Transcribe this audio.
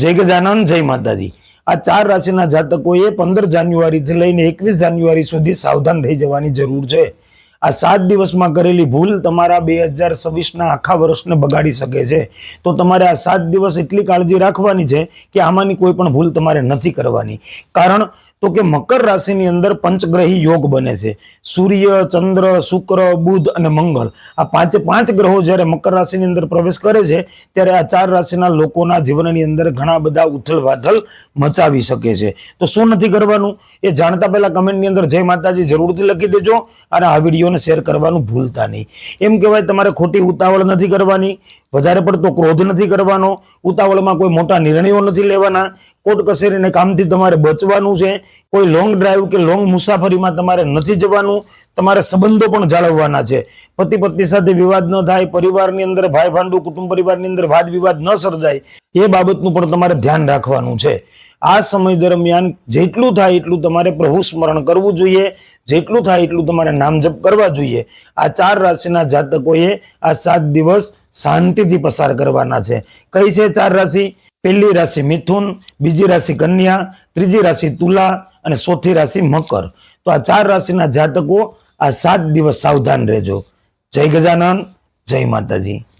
જય ગજાનંદ જય માતાજી. આ ચાર રાશિના જાતકોએ પંદર જાન્યુઆરીથી લઈને એકવીસ જાન્યુઆરી સુધી સાવધાન થઈ જવાની જરૂર છે. આ સાત દિવસમાં કરેલી ભૂલ તમારા બે હજાર છવ્વીસના આખા વર્ષને બગાડી શકે છે. તો તમારે આ સાત દિવસ એટલી કાળજી રાખવાની છે કે આમાંની કોઈ પણ ભૂલ તમારે નથી કરવાની. કારણ તો કે મકર રાશિની અંદર પંચગ્રહી યોગ બને છે. સૂર્ય, ચંદ્ર, શુક્ર, બુધ અને મંગળ આ પાંચે પાંચ ગ્રહો જ્યારે મકર રાશિની અંદર પ્રવેશ કરે છે, ત્યારે આ ચાર રાશિના લોકોના જીવનની અંદર ઘણા બધા ઉથલ પાથલ મચાવી શકે છે. તો શું નથી કરવાનું? એ જાણતા પહેલા કમેન્ટની અંદર જય માતાજી જરૂરથી લખી દેજો અને આ વિડીયોને શેર કરવાનું ભૂલતા નહીં. એમ કહેવાય તમારે ખોટી ઉતાવળ નથી કરવાની, વધારે પડતો ક્રોધ નથી કરવાનો, ઉતાવળમાં કોઈ મોટા નિર્ણયો નથી લેવાના. કોર્ટ કચેરીને કામથી તમારે બચવાનું છે. કોઈ લોંગ ડ્રાઈવ કે લોંગ મુસાફરીમાં તમારે નથી જવાનું. તમારે સંબંધો પણ જાળવવાના છે. પતિ પત્ની સાથે વિવાદ ન થાય, પરિવારની અંદર ભાઈ ભાંડુ કુટુંબ પરિવારની અંદર વાદ વિવાદ ન સર્જાય, એ બાબતનું પણ તમારે ધ્યાન રાખવાનું છે. આ સમય દરમિયાન જેટલું થાય એટલું તમારે પ્રભુ સ્મરણ કરવું જોઈએ. જેટલું થાય એટલું તમારે નામ જપ કરવા જોઈએ. આ ચાર રાશિના જાતકોએ આ સાત દિવસ શાંતિથી પસાર કરવાના છે. કઈ છે ચાર રાશિ? પહેલી રાશિ મિથુન, બીજી રાશિ કન્યા, ત્રીજી રાશિ તુલા અને ચોથી રાશિ મકર. તો આ ચાર રાશિના જાતકો આ સાત દિવસ સાવધાન રહેજો. જય ગજાનન, જય માતાજી.